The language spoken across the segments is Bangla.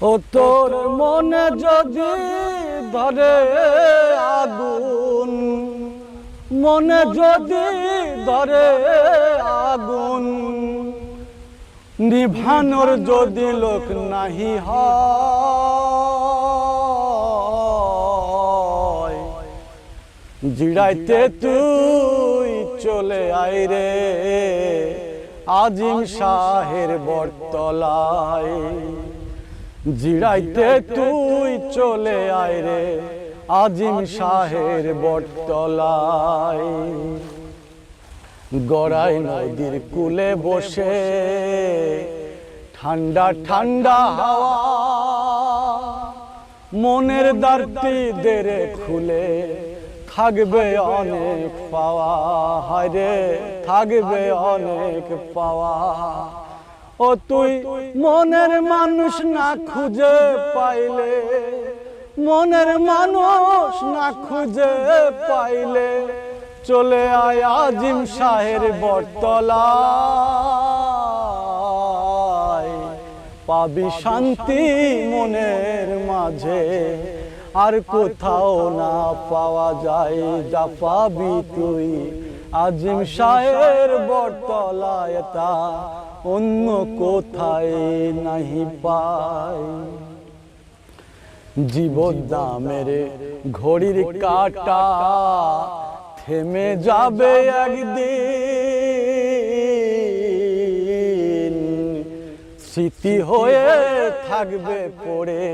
ও তোর মনে যদি ধরে আগুন, মনে যদি ধরে আগুন, নিভানোর যদি লোক নাহি হয়, জিড়াইতে তুই চলে আয় রে, আজিম শাহের বটতলায়। জিড়াইতে তুই চলে আয় রে আজিম শাহের বটতলায়। গড়াই নদীর কুলে বসে ঠান্ডা ঠান্ডা হাওয়া। মনের দ্বারটি দেরে খুলে থাকবে অনেক পাওয়া। হায় রে থাকবে অনেক পাওয়া। ও তুই মনের মানুষ না খুঁজে পাইলে, মনের মানুষ না খুঁজে পাইলে, চলে আয় আজিম শাহের বটতলায়। পাবি শান্তি মনের মাঝে, আর কোথাও না পাওয়া যায় যা পাবি তুই। আজিম শাহের বটতলায় তা অন্য কোথায় নাহি পাই। জীবন দামের ঘড়ির কাটা থেমে যাবে একদিন। স্মৃতি হয়ে থাকবে পড়ে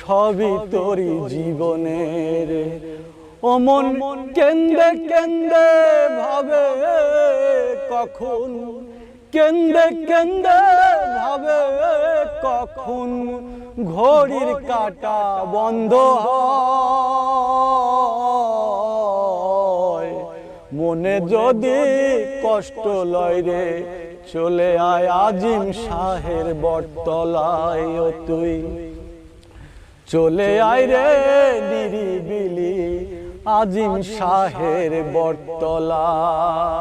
সবই তোরই জীবনের। অমন কেন্দ্রে কেন্দ্রে ভাবে কখন কেন্দ্রে কেন্দ্রে ভাবে কখন ঘড়ির কাটা বন্ধ মনে যদি কষ্ট লয় রে, চলে আয় আজিম শাহের বটতলায় তুই। চলে আয় রে নিরিবিলি আজিম শাহের বটতলায়।